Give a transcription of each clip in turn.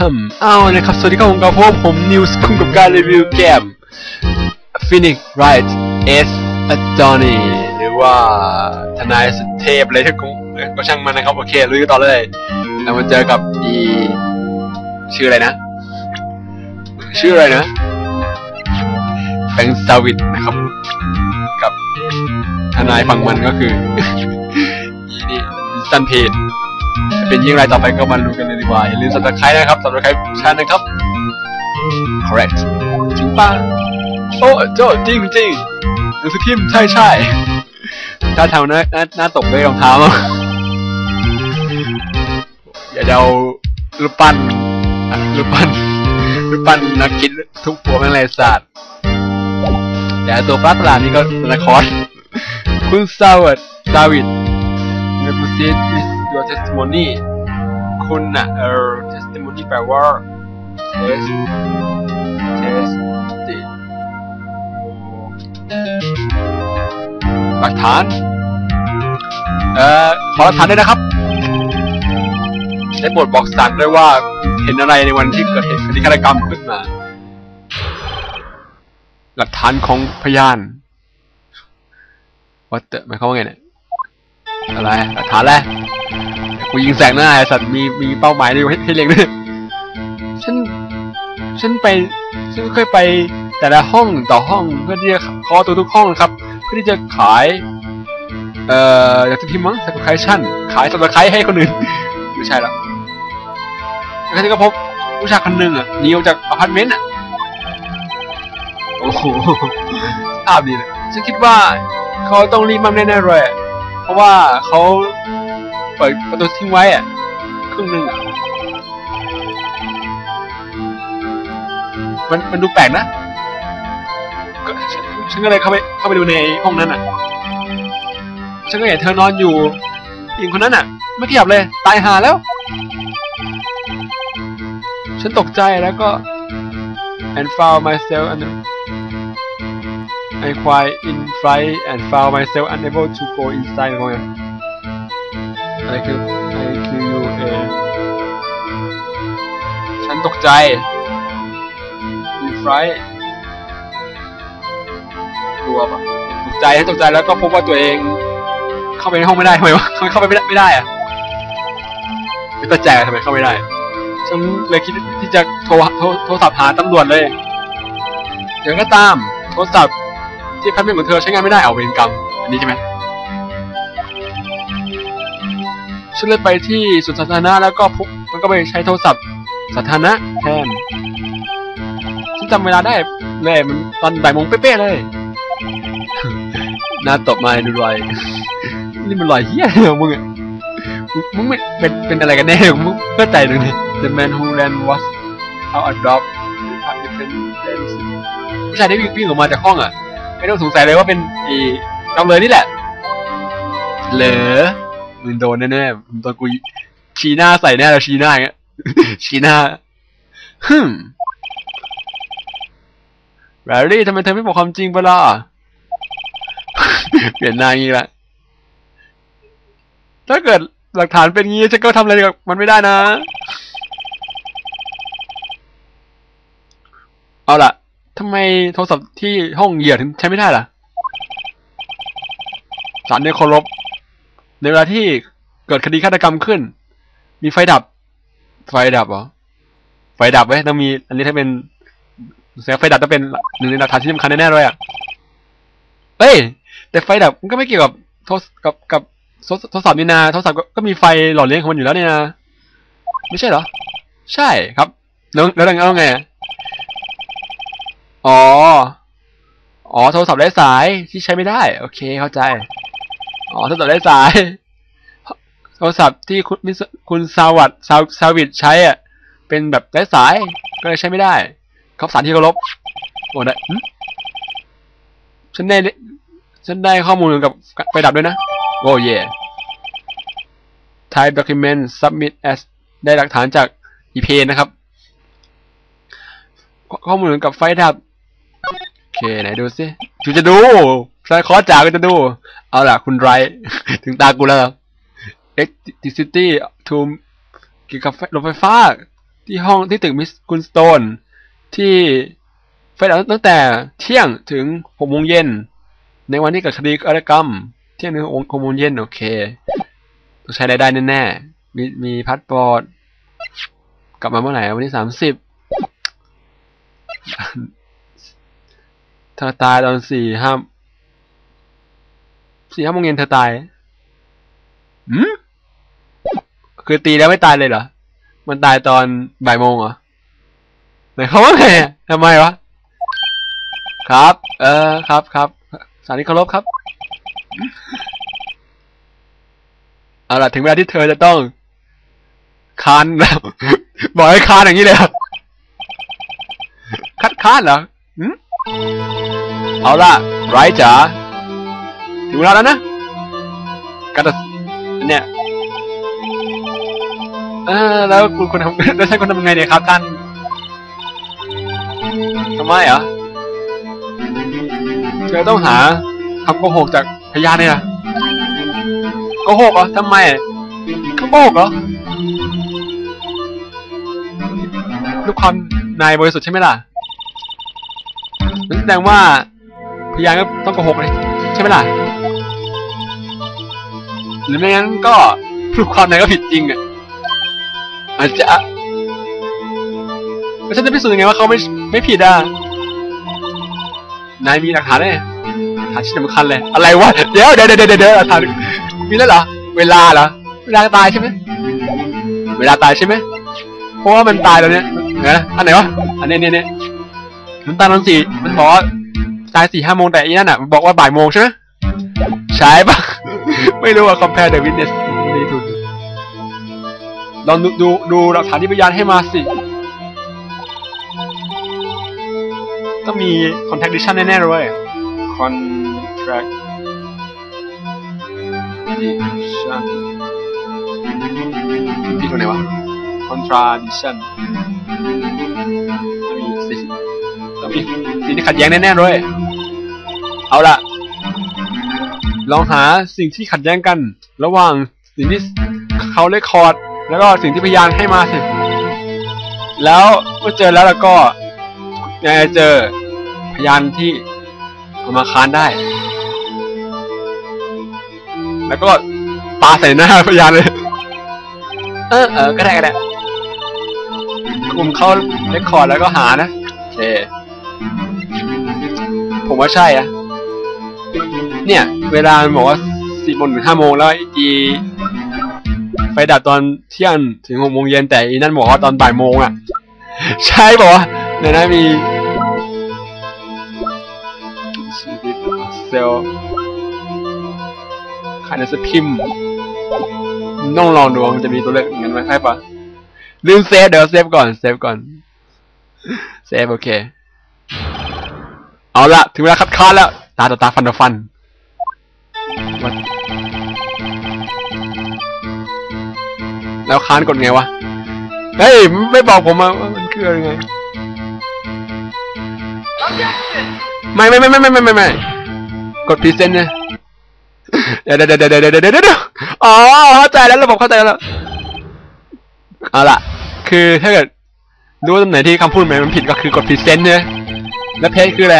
ฮึมอ้าวนะครับ สวัสดีครับผมกับพวกผมนิวส์คุ้มกับการรีวิวเกม Phoenix Wright S a d o n y หรือว่าทนายสุดเทพเลยที่กูก็ช่างมันนะครับ โอเคลุยกันต่อเลยเรามาเจอกับอีชื่ออะไรนะ ชื่ออะไรนะแฟงซาวิดนะครับ กับทนายฝั่งมันก็คืออีนี่ซันเพจ จะเป็นยิ่งไรต่อไปก็มาดูกันเลยดีกว่า อย่าลืมสับสไครต์นะครับสับสไครต์ชานะครับ correct จริงป่ะโอ้โจจริงจริงดูสกิมใช่ใช่ถ้าทำน้าน้าน้าตกด้วยรองเท้าอย่าเดารูปปั้นอะรูปปั้นรูปปั้นนักกินทุกหัวแมงเลยศาสตร์แต่ตัวปลาประหลาดนี่ก็ละครคุณซาวิดซาวิด represent with your testimony คุณน่ะเออ testimony แปลว่า test test หลักฐาน เอ่อ ขอหลักฐานด้วยนะครับ ได้โปรดบอกสันด้วยว่าเห็นอะไรในวันที่เกิดเหตุคดีฆาตกรรมขึ้นมา หลักฐานของพยานวัดเตอหมายความว่าไงเนี่ย อะไร หลักฐานอะไร กูยิงแสงหน้าไอ้สัตว์มีมีเป้าหมายด้วยให้เล็งด้วยฉันฉันไปฉันเคยไปแต่ละห้องต่อห้องเพื่อที่จะเคาะตัวทุกห้องครับ เพื่อที่จะขาย เอ่ออยากจะพิมพ์มั้งสับสไครชั่นขายสับสไคให้คนอื่นไม่ใช่แล้วแล้วก็พบผู้ชายคนหนึ่งอะหนีออกจากอพาร์ตเมนต์อะโอ้โหอาบดีเลยฉันคิดว่าเขาต้องรีบมั่แน่ๆเลยเพราะว่าเขา เปิดประตูทิ้งไว้อะครึ่งหนึ่งอะมันมันดูแปลกนะก็ฉันฉันก็เลยเข้าไปเข้าไปดูในห้องนั้นอะ ฉันก็เห็นเธอนอนอยู่หญิงคนนั้นอะ ไม่ขยับเลย ตายหาแล้ว ฉันตกใจแล้วก็ and found myself and I quiet in fright and found myself unable to go inside งงไอะไรคือไรคือ you a ฉันตกใจ in fright กลัวปะตกใจฉันตกใจแล้วก็พบว่าตัวเอง เข้าไปในห้องไม่ได้ทำไมวะทำไมเข้าไปไม่ได้ไม่ได้อะไม่ตั้งใจทำไมเข้าไม่ได้ฉันเลยคิดที่จะโทรโทรโทรศัพท์หาตำรวจเลยอย่างก็ตามโทรศัพท์ที่พันเป็นของเธอใช้งานไม่ได้เอาเวรกรรมอันนี้ใช่ไหม ฉันเลยไปที่สวนสาธารณะแล้วก็พบมันก็ไปใช้โทรศัพท์สาธารณะแทนฉันจำเวลาได้เลยมันตอนบ่ายโมงเป๊ะๆเลยหน้าตบมาดูรอยนี่มันรอยเหี้ยอะไรของมึงอะมึงไม่เป็นเป็นอะไรกันแน่มึงเข้าใจตรงนี้ The man who ran was out a dog a different dance ผู้ชายที่วิ่งออกมาจากห้องอะ ไม่ต้องสงสัยเลยว่าเป็นอีจำเลยนี่แหละเหรอ มึงโดนแน่ๆมึงโดนกูชี้หน้าใส่แน่แล้วชี้หน้าอย่างเงี้ยชี้หน้าฮึมแบรี่ทำไมเธอไม่บอกความจริงไปล่ะเปลี่ยนหน้างี้ละถ้าเกิดหลักฐานเป็นงี้ฉันก็ทำอะไรกับมันไม่ได้นะ เอาล่ะทำไมโทรศัพท์ที่ห้องเหยียดถึงใช้ไม่ได้ล่ะศาลเนี่ยเคารพ ในเวลาที่เกิดคดีฆาตกรรมขึ้น มีไฟดับ ไฟดับเหรอ ไฟดับไว้ต้องมี อันนี้ถ้าเป็นแสงไฟดับต้องเป็นหนึ่งในหลักฐานที่สำคัญแน่ๆเลยอะเอ้ย แต่ไฟดับมันก็ไม่เกี่ยวกับโทรกับกับโทรศัพท์นี่นาโทรศัพท์ก็มีไฟหล่อเลี้ยงของมันอยู่แล้วเนี่ยนะไม่ใช่เหรอ ใช่ครับ แล้วแล้วแล้วไงอะอ๋อ อ๋อ โทรศัพท์ไร้สายที่ใช้ไม่ได้ โอเคเข้าใจ อ๋อโทรศัพท์ไร้สาย โทรศัพท์ที่คุณมิคุณซาวัดซาซาวิดใช้อะ เป็นแบบไร้สาย ก็เลยใช้ไม่ได้ครับสารที่เคารพโอ้ได้ฉันได้ ฉันได้ข้อมูลกับไฟดับด้วยนะ โอ้เย่ type document submit as ได้หลักฐานจาก e p นนะครับ ข้อมูลกับไฟดับ เคไหนดูสิกูจะดูสายคอจ๋าก็จะดู เอาล่ะ คุณไรถึงตากูแล้ว electricity to เกี่ยวกับรถไฟฟ้า ที่ห้องที่ตึกมิสกุลสโตน ที่ไฟดับตั้งแต่เที่ยงถึงหกโมงเย็น ในวันที่เกิดคดีฆาตกรรม เที่ยงถึงหกโมงเย็นโอเคต้องใช้รายได้แน่ๆ มีมีพาสปอร์ตกลับมาเมื่อไหร่วันที่สามสิบ เธอตายตอนสี่ห้าสี่ห้าโมงเย็นเธอตายอืมคือตีแล้วไม่ตายเลยเหรอ มันตายตอนบ่ายโมงเหรอไหนเขามว่าไงอะทำไมวะ ครับ เออ ครับครับ สาริเคารพครับ เอาล่ะ ถึงเวลาที่เธอจะต้อง คานแล้วบอกให้คานอย่างนี้เลยเหรอคัดค้านเหรอหืม เอาล่ะไรจ๋าถึงเวลาแล้วนะการตัดเนี่ยเออแล้วคุณคุณทำแล้วใช้คุณทำยังไงเนี่ยครับท่านทำไมเหรอเธอต้องหาคำโกหกจากพยานเนี่ยโกหกเหรอทำไมเขาโกหกเหรอด้วยความนายบริสุทธิ์ใช่ไหมล่ะแสดงว่า ยานก็ต้องโกหกเลยใช่ไหมล่ะ หรือไม่งั้นก็พูดความนายก็ผิดจริงอะอาจจะแล้วฉันจะพิสูจน์ยังไงว่าเขาไม่ไม่ผิดอะ นายมีหลักฐานไหมหลักฐานชิ้นสำคัญเลย อะไรวะ เดี๋ยวเดี๋ยวเดี๋ยวเดี๋ยวหลักฐานมีแล้วเหรอ เวลาเหรอ เวลาตายใช่ไหมเวลาตายใช่ไหมเพราะว่ามันตายแล้วเนี่ยนะอันไหนวะ อันนี้เนี่ยเนี่ยมันตายตอนสี่มันบอกว่า ตายสี่ห้าโมงแต่อีนั่นอะมันบอกว่าบ่ายโมงใช่ไหมใช่ปะไม่รู้ว่า compare the witness นี่ถูกลองดูดูดูหลักฐานที่พยานให้มาสิต้องมี contradiction แน่ๆเลย contradiction ที่ตรงไหนวะ contradiction ต้องมีสิต้องมีสิ่งที่ขัดแย้งแน่ๆเลย เอาล่ะลองหาสิ่งที่ขัดแย้งกัน ระหว่างสิ่งที่เขาเลคคอร์ด แล้วก็สิ่งที่พยานให้มาสิ แล้วเมื่อเจอแล้วแล้วก็ยังไงเจอพยานที่เอามาค้านได้ แล้วก็ปาใส่หน้าพยานเลย เออเออก็ได้ก็ได้กลุ่มเข้าเลคคอร์ดแล้วก็หานะโอเคผมว่าใช่อะ เนี่ย เวลามันบอกว่าสี่โมงถึงห้าโมงแล้วอีไฟดับตอนเที่ยงถึงหกโมงเย็นแต่อีนั่นบอกว่าตอนบ่ายโมงอะ ใช่บอกว่าในนั้นมีเซลขายหนังสือพิมพ์ต้องลองดูมันจะมีตัวเลขอย่างนั้นไหมใช่ปะลืมเซฟเดี๋ยวเซฟก่อนเซฟก่อนเซฟโอเค เอาละถึงเวลาคัดค้านแล้ว ตาต่อตาฟันต่อฟันแล้วค้านกดไงวะ เฮ้ย ไม่บอกผมว่ามันคืออะไรไงไม่ไม่ไม่ไม่ไม่ไม่ไม่ไม่กดพรีเซนต์เนี่ยเดี๋ยวเดี๋ยวเดี๋ยวเดี๋ยวเดี๋ยวอ๋อเข้าใจแล้วระบบเข้าใจแล้ว เอาล่ะ คือถ้าเกิดรู้ตำแหน่งที่คำพูดมันผิดก็คือกดพรีเซนต์เนี่ยและเพจคืออะไร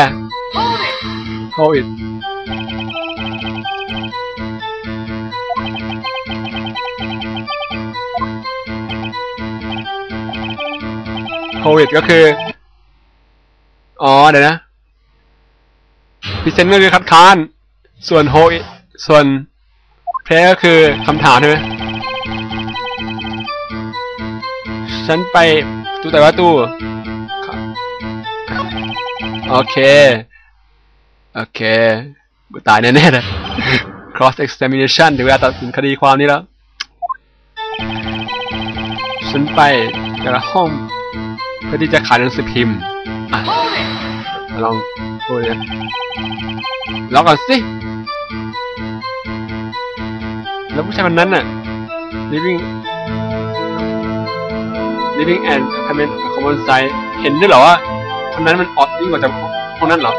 Hold it โควิดก็คือ อ๋อ เดี๋ยวนะพิเซนก็คือคัดค้าน ส่วนโฮส่วนเพลก็คือคำถามใช่ไหมฉันไปตู้แต่ว่าตู้ โอเค โอเคกูตายแน่ๆเลย cross examination ถึงเวลาตัดสินคดีความนี้แล้ว ฉันไปแต่ละห้องเพื่อที่จะขายหนังสือพิมพ์ อะ ลองดูเลยลองก่อนสิ แล้วผู้ชายคนนั้นน่ะ living living and comment common size เห็นด้วยเหรอว่าคนนั้นมันออดยิ่งกว่าจากคนนั้นเหรอ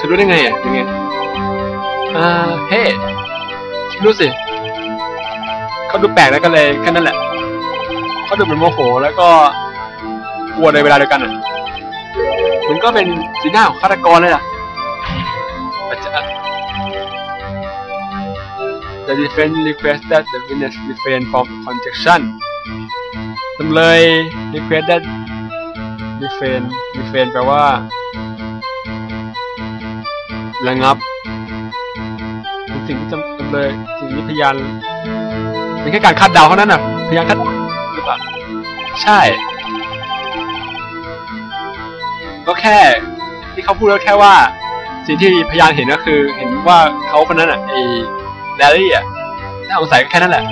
เธอรู้ได้ไงอะยังไงอ่าเฮ้รู้สิเขาดูแปลกแล้วก็เลยแค่นั้นแหละเขาดูเป็นโมโหแล้วก็กลัวในเวลาเดียวกันอะมันก็เป็นสีหน้าของฆาตกรเลยล่ะอาจจะ The defense request that the witness refrain from conjunction จำเลย request that refrain refrain แปลว่า ระงับเป็นสิ่งที่จำเลยสิ่งที่พยานเป็นแค่การคาดเดาเท่านั้นน่ะ พยานคาดหรือเปล่าใช่ ก็แค่ ที่เขาพูดก็แค่ว่า สิ่งที่พยานเห็นก็คือ เห็นว่าเขาคนนั้นอะไอ้แดรี่อะน่าสงสัยแค่นั้นแหละ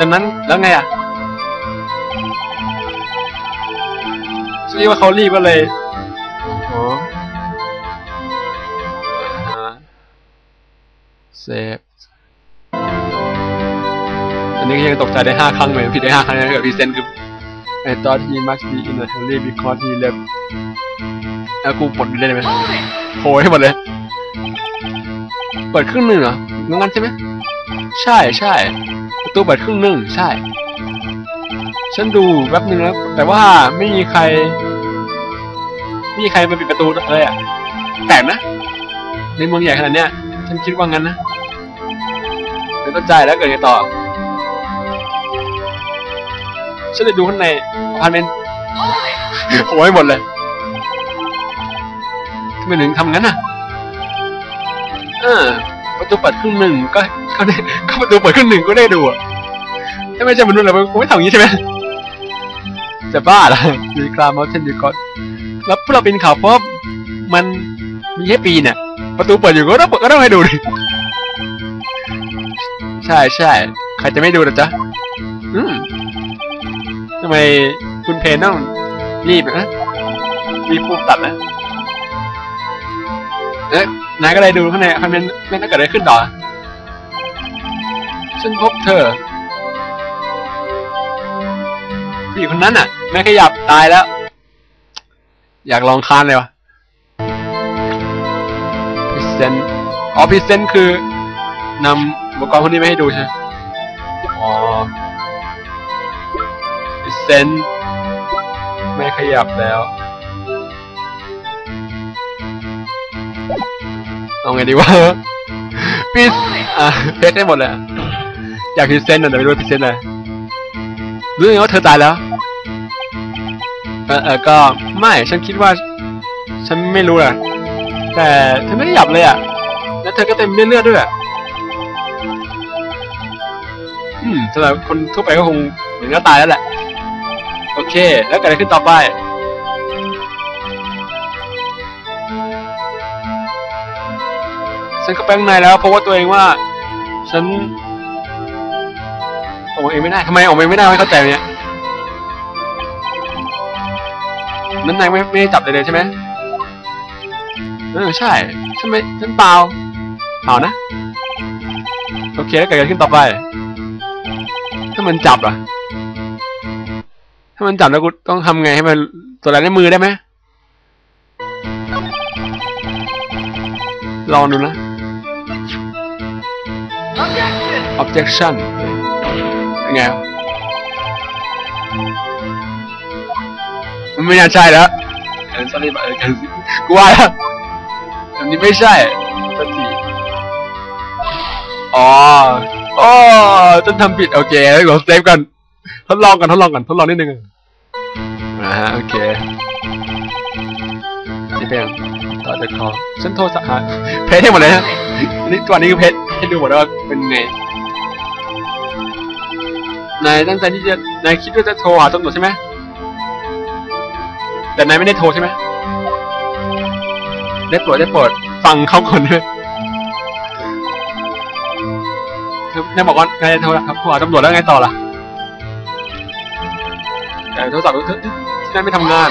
ดังนั้นแล้วไงอะฉันคิดว่าเขารีบก็เลย เซฟอันนี้ก็ยังตกใจได้ห้าครั้งเลยผิดได้ห้าครั้งนะเกิดพิเศษคือ I thought he must be in a hurry because he left แล้วกูปลดได้ไหมโหยห้หมดเลย เปิดครึ่งหนึ่งเหรองั้นใช่ไหม ใช่ใช่ประตูเปิดครึ่งหนึ่งใช่ ฉันดูแป๊บนึงแล้ว แต่ว่าไม่มีใคร ไม่มีใครมาปิดประตูเลยอะแปลกนะ ในเมืองใหญ่ขนาดเนี้ย ฉันคิดว่างั้นนะ ไม่เข้าใจแล้วเกิดไงต่อ ฉันเลยดูข้างในอพาร์ตเมนต์โอ้ยหมดเลยทำไมถึงทำงั้นน่ะ เออ ประตูเปิดครึ่งหนึ่งก็ก็ได้ก็ประตูเปิดครึ่งหนึ่งก็ได้ดูอะถ้าไม่ใช่มนุษย์เราคงไม่ทำอย่างนี้ใช่ไหมจะบ้าเหรอมีคลามาเทนดีก่อนแล้วพวกเราเป็นข่าวเพราะมันมีแค่ปีเนี่ยประตูเปิดอยู่ก็ต้องก็ต้องให้ดูดิ ใช่ใช่ใครจะไม่ดูนะจ๊ะ อืมทำไมคุณเพนต้องรีบนะรีบปุ๊บตัดนะ เอ๊ะนายก็เลยดูข้างในข้างในไม่น่าเกิดอะไรขึ้นต่อฉันพบเธอผู้หญิงคนนั้นอะแม่ขยับตายแล้ว อยากลองคานเลยวะพิเซนอ๋อพิเซนคือนำ ปกรณ์พวกนี้ไมาให้ดูใช่ไหมอ๋อพิเซนไม่ขยับแล้วเอาไงดีวะพี่อะเพชรได้หมดเลยอะอยากพรีเซนต์อะแต่ไม่รู้พรีเซนอะไรรู้ยังว่าเธอตายแล้วเออเออก็ไม่ฉันคิดว่า ฉันไม่รู้อะแต่เธอไม่ได้หยับเลยอะแล้วเธอก็เต็มเลือดด้วยอะ อืมสำหรับคนทั่วไปก็คงเหมือนก็ตายแล้วแหละ โอเค แล้วเกิดอะไรขึ้นต่อไป ฉันก็ไปข้างในแล้วเพราะว่าตัวเองว่า ฉันออกมาเองไม่ได้ทำไมออกมาเองไม่ได้ไม่เข้าใจเนี่ยนั้นนายไม่ไม่จับเลยเลยใช่ไหมเออใช่ฉันไม่ฉันเปล่าเปล่านะ โอเคแล้วเกิดอะไรขึ้นต่อไป ถ้ามันจับอะ ถ้ามันจับแล้วกูต้องทำไงให้มันตัวอะไรในมือได้ไหมลองดูนะ objection เป็นไงมันไม่น่าใช่แล้วเออ sorry เออกูว่าแล้วอันนี้ไม่ใช่สักทีอ๋อ อ๋อฉันทำผิดโอเคเดี๋ยวเซฟกันทดลองกันทดลองกันทดลองนิดนึงอ่าฮะโอเคนี่เป็นต่อจากคอฉันโทรสหาเพจให้หมดเลยนะอันนี้ตัวนี้คือเพจให้ดูหมดว่าเป็นไงนายตั้งใจที่จะนายคิดว่าจะโทรหาตำรวจใช่ไหมแต่นายไม่ได้โทรใช่ไหมได้โปรดได้โปรดฟังเขาก่อนด้วย นายบอกว่านายจะโทรครับโทรหาตำรวจแล้วไงต่อล่ะแต่โทรศัพท์ที่นายไม่ทำงาน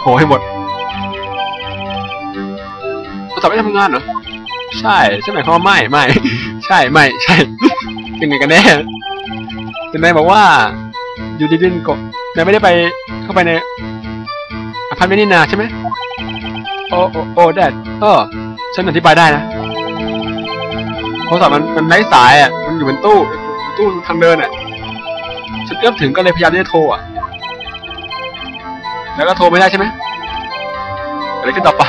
โหให้หมดโทรศัพท์ไม่ทำงานเหรอ ใช่ใช่ไหมเขามว่าไม่ไม่ ใช่ไม่ใช่ยังไงกันแน่แต่นายบอกว่าอยู่ดีๆก็นายไม่ได้ไปเข้าไปในอพาร์ตเมนต์นี่นาใช่ไหมโอ้โอ้โอ้แดดเออฉันอธิบายได้นะ โทรศัพท์มันมันไร้สายอะ มันอยู่บนตู้ ตู้ทางเดินอะ ฉันเอื้อมถึงก็เลยพยายามที่จะโทรอะ แล้วก็โทรไม่ได้ใช่ไหมอะไรขึ้นต่อไป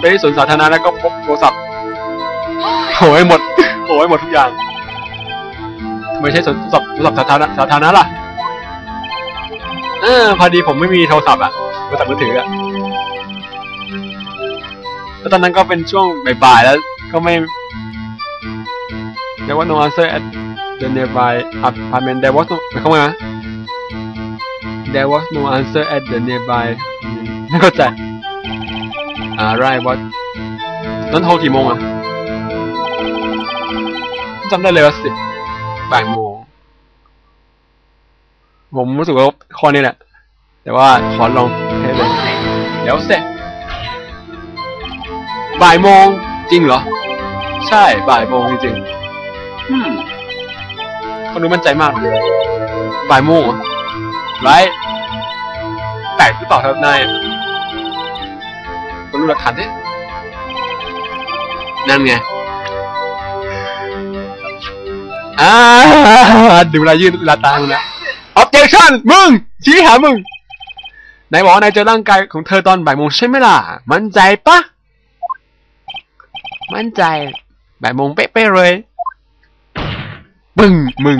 ไปที่สวนสาธารณะแล้วก็พบโทรศัพท์โหยหมดโหยหมดทุกอย่างทำไมใช่สวนโทรศัพท์โทรศัพท์สาธารณะสาธารณะล่ะ เออพอดีผมไม่มีโทรศัพท์อะโทรศัพท์มือถืออะ แล้วตอนนั้นก็เป็นช่วงบ่ายๆแล้วก็ไม่เรียกว่า no answer at the nearby apartment there was no หมายความา there was no answer at the nearby ไม่เข้าใจอ่า right what นั้นโทรกี่โมงอะจำได้เลยว่าสิบ่ายโมงผมรู้สึกว่าข้อนี้แหละ แต่ว่าขอลองให้เลยเดี๋ยวเสร็จ บ่ายโมง จริงเหรอ ใช่บ่ายโมงจริงๆอืมคนดูมั่นใจมากเลยบ่ายโมงเหรอไรแปลกหรือเปล่าครับนายคนดูหลักฐานดินั่นไงอ่าดูเวลายืดเวลาตามึงนะ objection มึง ชี้หามึงนายบอกว่านายเจอร่างกายของเธอตอนบ่ายโมงใช่ไหมล่ะ มั่นใจปะ มั่นใจบ่ายโมงเป๊ะๆเลยบึ้งมึง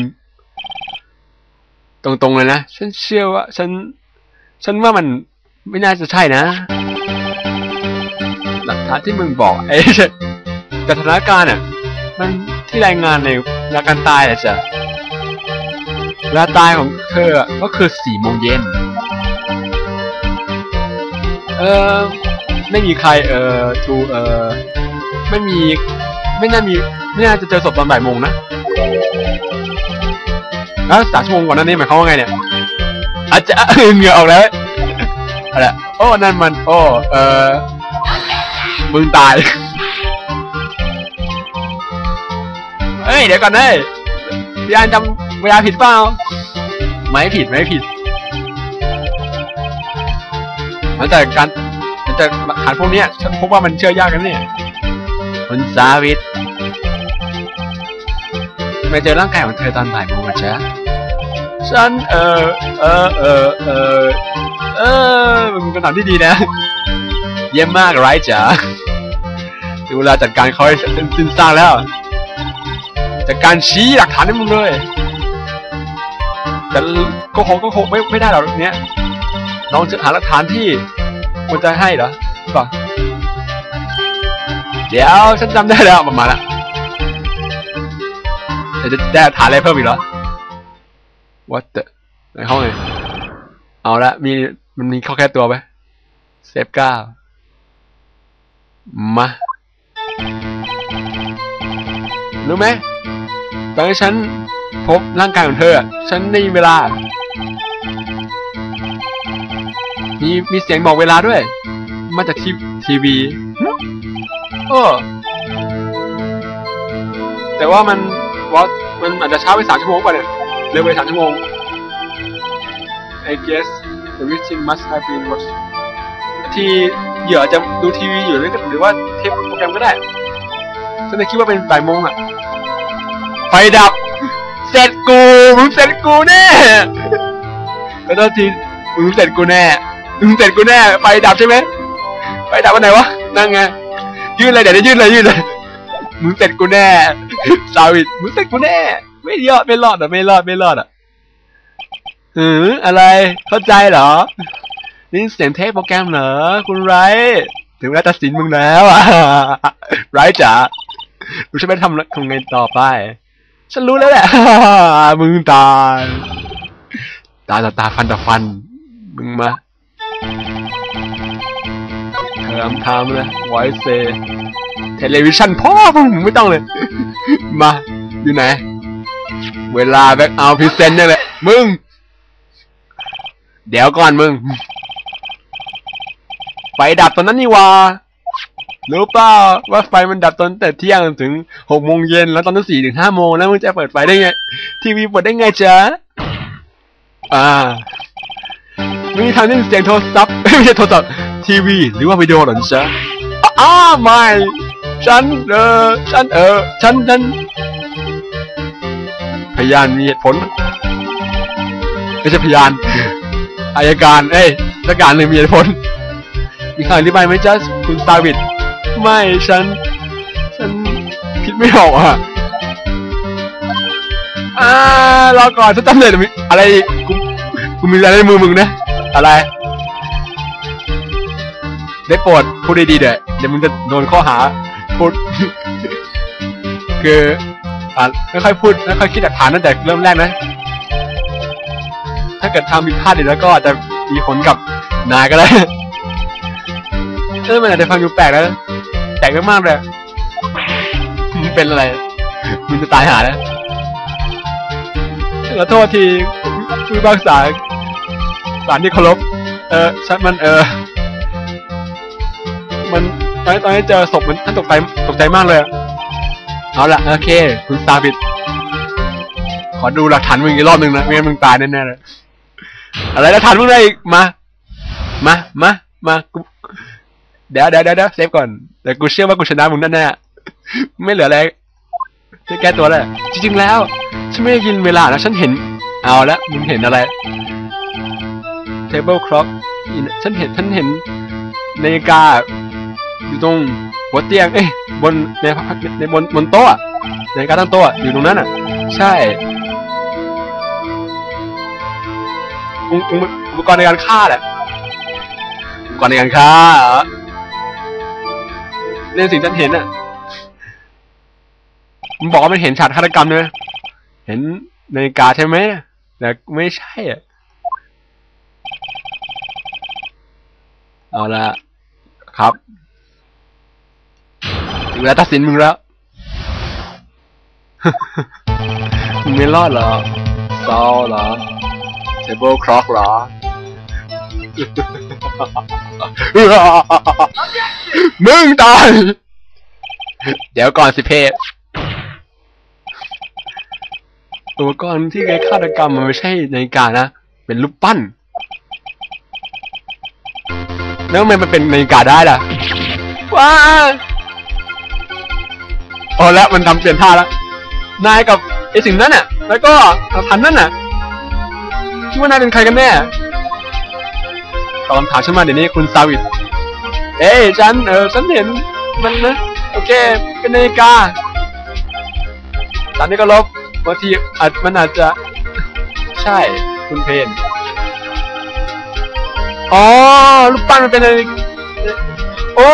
ตรงๆเลยนะ ฉันเชื่อว่า ฉัน ฉันว่ามันไม่น่าจะใช่นะ หลักฐานที่มึงบอกไอ้สถานการณ์อะ มันที่รายงานในเวลาการตายอะจ้ะเวลาตายของเธอก็คือสี่โมงเย็น เออไม่มีใครเออดูเออ ไม่มี ไม่น่ามี ไม่น่าจะเจอศพตอนบ่ายโมงนะแล้วสามชั่วโมงก่อนนั้นนี่หมายความว่าไงเนี่ย อาจจะเหงื่อออกแล้วอะไรโอ้นั่นมัน โอ้ เออมึงตายเอ้ย เดี๋ยวก่อนเอ้ยพี่อันจำเวลาผิดเปล่า ไม่ผิด ไม่ผิดหลังจากการหลังจากหลักฐานพวกเนี้ยฉันพบว่ามันเชื่อยากกันเนี่ย คุณซาวิทไม่เจอร่างกายของเธอตอนบ่ายโมงเหรอจ๊ะฉันเออเออเออเออเออมันเป็นคำถามที่ดีนะ เยี่ยมมากไรจ๋าถึงเวลาจัดการเขาให้เสร็จสิ้นสร้างแล้ว จัดการชี้หลักฐานให้มึงเลย แต่ก็คงก็คงไม่ไม่ได้หรอกเนี้ยน้องจะหาหลักฐานที่ควรจะให้เหรอป่ะ เดี๋ยวฉันจำได้แล้วประมาณละแต่จะได้ฐานอะไรเพิ่มอีกเหรอ what the ในห้องไงเอาละมีมันมีเข้าแค่ตัวไปเซฟเก้ามารู้ไหมตอนที่ฉันพบร่างกายของเธอ ฉันได้ยินเวลา มีมีเสียงบอกเวลาด้วย มาจากทีทีวี โอ้แต่ว่ามันวอตมันอาจจะช้าไปสามชั่วโมงกว่าเนี่ยเร็วไปสามชั่วโมง I guess the victim must have been watched ที่เหยื่อาจจะดูทีวีอยู่หรือหรือว่าเทปโปรแกรมก็ได้ฉันเลยคิดว่าเป็นบ่ายโมงอะ ไฟดับ เสร็จกูมึงเสร็จกูแน่ก็ต้องทีมึงเสร็จกูแน่มึงเสร็จกูแน่ ไฟดับใช่ไหมไฟดับวันไหนวะ นั่งไง ยื่นเลยเดี๋ยวจะยื่นเลยยื่นเลยมึงเสร็จกูแน่ซาวิดมึงเสร็จกูแน่ ไม่ยอดไม่รอดอะไม่รอดไม่รอดอะหืออะไรเข้าใจเหรอ นี่เสียงเทปโปรแกรมเหรอคุณไรถึงเวลาตัดสินมึงแล้วอะไรจ๋ารู้ใช่ไหมทำทำไงต่อไป ฉันรู้แล้วแหละ มึงตายตาต่อตาฟันต่อฟัน มึงมา เธอทำเลยไวเซเทเลวิชันพ่อมึงไม่ต้องเลย มา อยู่ไหน เวลาแบ็คเอาพิเศษนี่ยแหละ มึง เดี๋ยวก่อนมึง ไฟดับตอนนั้นนี่วะรู้เปล่าว่าไฟมันดับตอนแต่เที่ยงถึงหกโมงเย็นแล้วตอนนั้นสี่ถึงห้าโมงแล้วมึงจะเปิดไฟได้ไง ทีวีเปิดได้ไงจ๊ะอ่าม่มีทางที่เสียงโทรศัพท์ไม่ใช่โทรศัพท์ ทีวี หรือว่าวิดีโอหรอจ๊ะอ้าไม่ ฉันเออฉันเออฉันฉันพยานมีเหตุผลไม่ใช่พยานอายการเอ้ยราชการเลยมีเหตุผลมีคำอธิบายไหมจ๊ะคุณซาวิดไม่ฉัน ฉันคิดไม่ออกอะอ่ารอก่อนฉันจำเลยมีอะไรอีกกูกูมีอะไรในมือมึงนะอะไร ได้โปรดพูดดีๆเดี๋ยวเดี๋ยวมึงจะโดนข้อหาพูด คืออ่าไม่ค่อยพูดไม่ค่อยคิดหลักฐานตั้งแต่เริ่มแรกนะ ถ้าเกิดทำผิดพลาดอีกแล้วก็อาจจะมีผลกับนายก็ได้เออมันอาจจะฟังดูแปลกนะแปลกมากๆเลยมึงเป็นอะไรมึงจะตายหาแล้วขอโทษทีผู้พิพากษาศาลที่เคารพเออฉันมันเออ มันตอนนี้ตอนนี้เจอศพมันท่านตกใจตกใจมากเลยอะเอาละโอเค คุณซาบิดขอดูหลักฐานมึงอีกรอบหนึ่งนะไม่งั้นมึงตายแน่ๆเลยอะไรหลักฐานมึงได้อีกมา มามามาเดี๋ยวเดี๋ยวเดี๋ยวเซฟก่อนแต่กูเชื่อว่ากูชนะมึงแน่ๆไม่เหลืออะไรจะแก้ตัวแล้วจริงๆแล้วฉันไม่ได้ยินเวลานะฉันเห็น เอาละมึงเห็นอะไร table clock ฉันเห็นฉันเห็นนาฬิกา อยู่ตรงหัวเตียง เอ้ยบนในในบนบนโต๊ะอะนกาตั้งโต๊ะอยู่ตรงนั้นอะ ใช่อุปกรณ์ในการฆ่าแหละอุปกรณ์ในการฆ่าเหรอเรื่องสิ่งที่ฉันเห็นอะมันบอกว่ามันเห็นฉากฆาตกรรมเลยเห็นนาฬิกาใช่ไหมแต่ไม่ใช่อะเอาละครับ ถึงเวลาตัดสินมึงแล้ว มึงไม่รอดเหรอซอลเหรอเทเบิลคล็อกเหรอมึงตายเดี๋ยวก่อนสิเพศอุปกรณ์ที่ไงฆาตกรรมมันไม่ใช่นาฬิกานะ เป็นรูปปั้น แล้วทำไมมันเป็นนาฬิกาได้ล่ะว้า โอ้แล้วมันทำเปลี่ยนท่าแล้ว นายกับไอสิ่งนั้นน่ะ แล้วก็ทันนั่นน่ะคิดว่านายเป็นใครกันแน่ตอบคำถามฉันมาเดี๋ยวนี้คุณซาวิดเอ้ยฉันเออฉันเห็นมันนะโอเค เป็นนาฬิกาตอนนี้ก็ลบบางทีอาจมันอาจจะ ใช่คุณเพนอ๋อรูปปั้นมันเป็นอะไรโอ้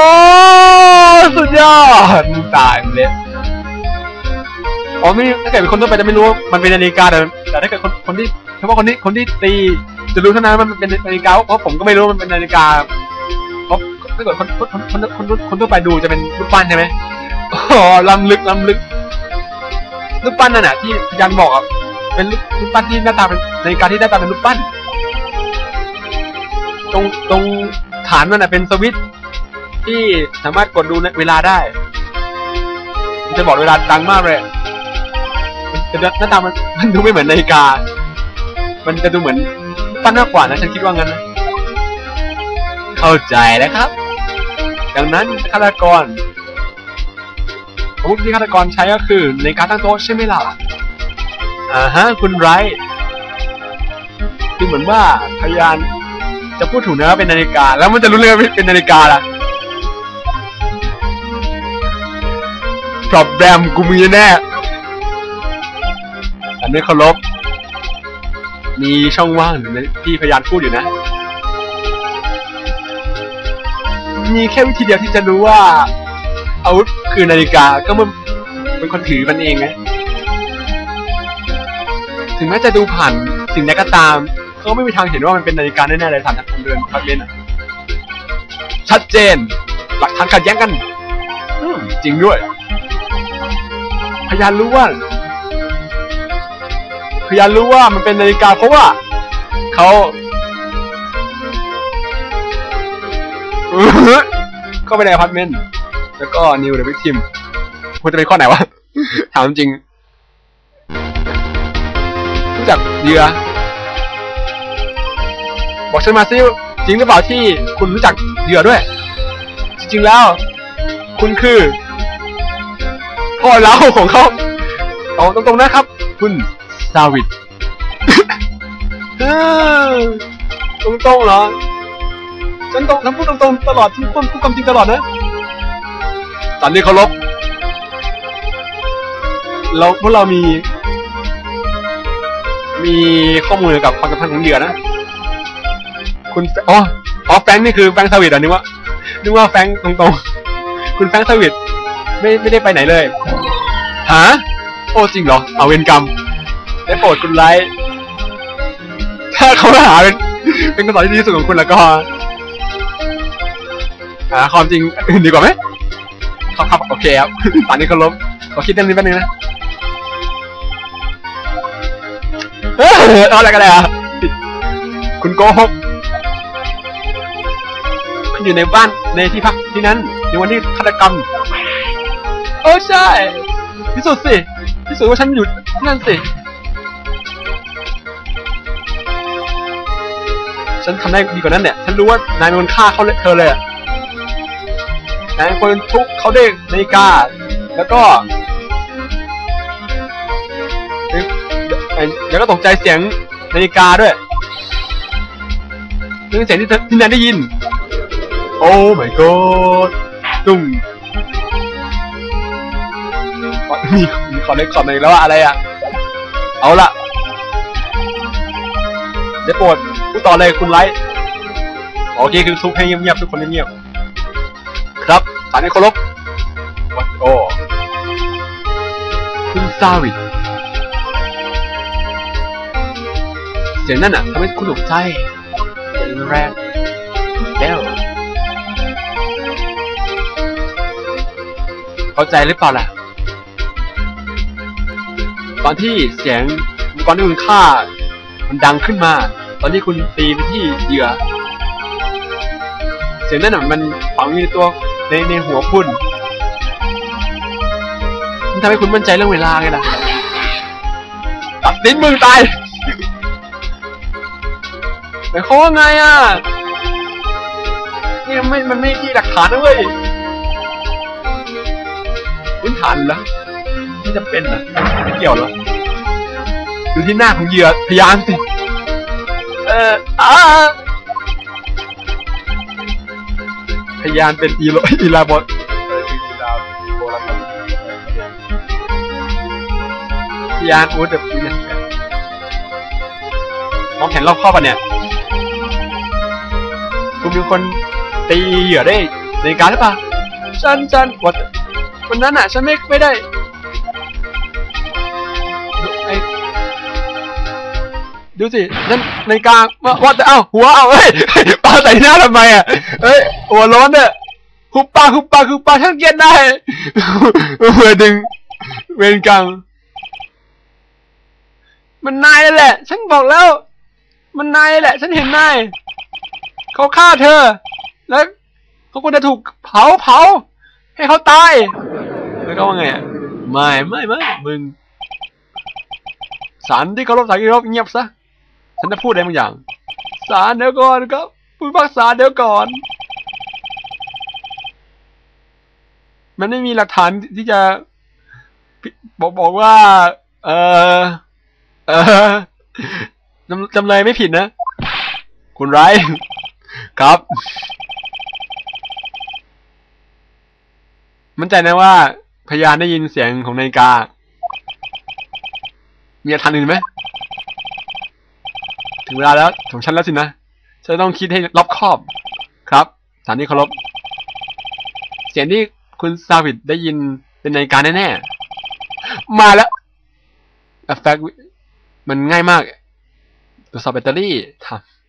สุดยอดมึงตายมึงเลย อ๋อไม่ถ้าเกิดเป็นคนทั่วไปจะไม่รู้ว่ามันเป็นนาฬิกาแต่แต่ถ้าเกิดคนคนที่เฉพาะคนที่คนที่ตีจะรู้เท่านั้นว่ามันเป็นนาฬิกาเพราะผมก็ไม่รู้ว่ามันเป็นนาฬิกาเพราะถ้าเกิดคนคนคนคนคนทั่วไปดูจะเป็นรูปปั้นใช่ไหมอ๋อล้ำลึกล้ำลึกรูปปั้นนั่นน่ะที่ยันบอกอะเป็นรูปปั้นที่หน้าตาเป็นนาฬิกาที่หน้าตาเป็นรูปปั้น ตรงตรงฐานมันนะเป็นสวิตที่สามารถกดดูเวลาได้ จะบอกเวลาดังมากเลย แต่หน้าตามันมันดูไม่เหมือนนาฬิกา มันจะดูเหมือนปั้นมากกว่านะฉันคิดว่างั้นนะเข้าใจแล้วครับ ดังนั้นฆาตกรอาวุธที่ฆาตกรใช้ก็คือในการตั้งโต๊ะใช่ไหมล่ะอ่าฮะคุณไรท์ดูเหมือนว่าพยานจะพูดถูกนะเป็นนาฬิกา แล้วมันจะรู้เลยว่าเป็นนาฬิกาล่ะปรับแรมกูมีแน่ อันนี้เคารพ มีช่องว่างที่พยานพูดอยู่นะ มีแค่วิธีเดียวที่จะรู้ว่า อาวุธคือนาฬิกาก็มันเป็นคนถือมันเองไงถึงแม้จะดูผ่านสิ่งใดก็ตาม ก็ไม่มีทางเห็นว่ามันเป็นนาฬิกาแน่ๆเลยฐานทางเดินพักเล่นชัดเจน หลักฐานขัดแย้งกันจริงด้วย พยานรู้ว่า พยานรู้ว่ามันเป็นนาฬิกาเพราะว่าเขาเข้าไปในอพาร์ตเมนต์แล้วก็นิวเดอะวิกทิมควรจะเป็นข้อไหนวะ ถามจริง รู้จักเหยื่อบอกฉันมาซิจริงหรือเปล่าที่คุณรู้จักเหยื่อด้วย จริงๆแล้ว คุณคือพ่อเล้าของเขาเอาตรงๆนะครับ คุณ ซาวิดเออตรงตรงๆเหรอ ฉันตรงฉันพูดตรงๆตลอดฉันพูดพูดความจริงตลอดนะตอนนี้เคารพเราพวกเรามี มีข้อมูลเกี่ยวกับความสัมพันธ์ของเหยื่อนะ คุณแฟอ๋ออ๋อแฟรงค์นี่คือแฟรงค์สวิตเหรอนึกว่านึกว่าแฟรงค์ตรงๆ คุณแฟรงค์สวิตไม่ไม่ได้ไปไหนเลยฮะโอ้จริงเหรอ เอาเวรกรรม ได้โปรดคุณไลท์ถ้าเขาหาเป็นเป็นคำตอบที่ดีที่สุดของคุณแล้วก็หาความจริงอื่นดีกว่าไหมครับครับโอเคครับตอนนี้เขาลบขอคิดเรื่องนี้แป๊บนึงนะเออเอาอะไรกันเลยอะคุณโกหกมันอยู่ในบ้านในที่พักที่นั้นในวันที่ฆาตกรรมเออใช่พิสูจน์สิพิสูจน์ว่าฉันอยู่ที่นั่นสิ ฉันทำได้ดีกว่านั้นเนี่ย ฉันรู้ว่านายเป็นคนฆ่าเขาเลยเธอเลยนายเป็นคนทุบเขาด้วยนาฬิกา แล้วก็แล้วก็ตกใจเสียงนาฬิกาด้วยเรื่องเสียงที่ที่นายได้ยิน โอ้ my god ตุ้มมีมีคอนเนคคอมอีกแล้วอะไรอะ เอาละเดี๋ยวโปรด พูดต่อเลยคุณไลท์โอเคคือทุกให้เงียบๆทุกคนเงียบๆครับสารในเคารพวัดโอคุณซาวิเสียงนั่นอะทำให้คุณตกใจเสียงแรงแล้วเข้าใจหรือเปล่าล่ะ ตอนที่เสียงตอนที่คุณฆ่า มันดังขึ้นมา ตอนที่คุณตีไปที่เหยื่อเสียงนั้นน่ะมันฝังอยู่ในตัวในในหัวคุณมันทำให้คุณมั่นใจเรื่องเวลาไงล่ะตัดลิ้นมือตายหมายควาว่าไงอะนี่มันไม่มันไม่ที่หลักฐานนะเว้ยพื้นฐานเหรอที่จะเป็นนะไม่เกี่ยวเหรอดูที่หน้าของเหยื่อพยานสิ เอออาพยานเป็นอีโลอีลาบอสพยานอูดแบบนี้มองเห็นรอบครอบอะเนี่ยคุณเป็นคนตีเหยื่อได้ในการหรือเปล่าฉันฉันวันวันนั้นอะ ฉันไม่ไม่ได้ ดูสินั่นในกลางว่าว่าแต่เอ้าหัวเอ้าเฮ้ยปาใส่หน้าทำไมอะเฮ้ยหัวร้อนเนี่ยหุบปากหุบปากหุบปากฉันเกลียดได้เพื่อดึงเวรกรรมมันนายแหละ ฉันบอกแล้ว มันนายแหละ ฉันเห็นนายเขาฆ่าเธอ แล้วเขาควรจะถูกเผาเผาให้เขาตายแล้วก็ว่าไงอะไม่ไม่ไม่มึงสารที่เคารพสารที่เคารพเงียบซะ ฉันจะพูดอะไรบางอย่างสารเดี๋ยวก่อนครับผู้พิพักษาเดี๋ยวก่อน มันไม่มีหลักฐานที่จะบอกบอกว่า เออเออจำจำเลยไม่ผิดนะ คุณไรท์ครับ มั่นใจนะว่า พยานได้ยินเสียงของนาฬิกา มีหลักฐานอื่นไหม ถึงเวลาแล้วของฉันแล้วสินะฉันต้องคิดให้รอบคอบ ครับสานที่เคารพเสียงที่คุณซาวิดได้ยินเป็นนาฬิกาแน่ๆ มาแล้วแฟกมันง่ายมากตรวจสอบแบตเตอรี่ทำ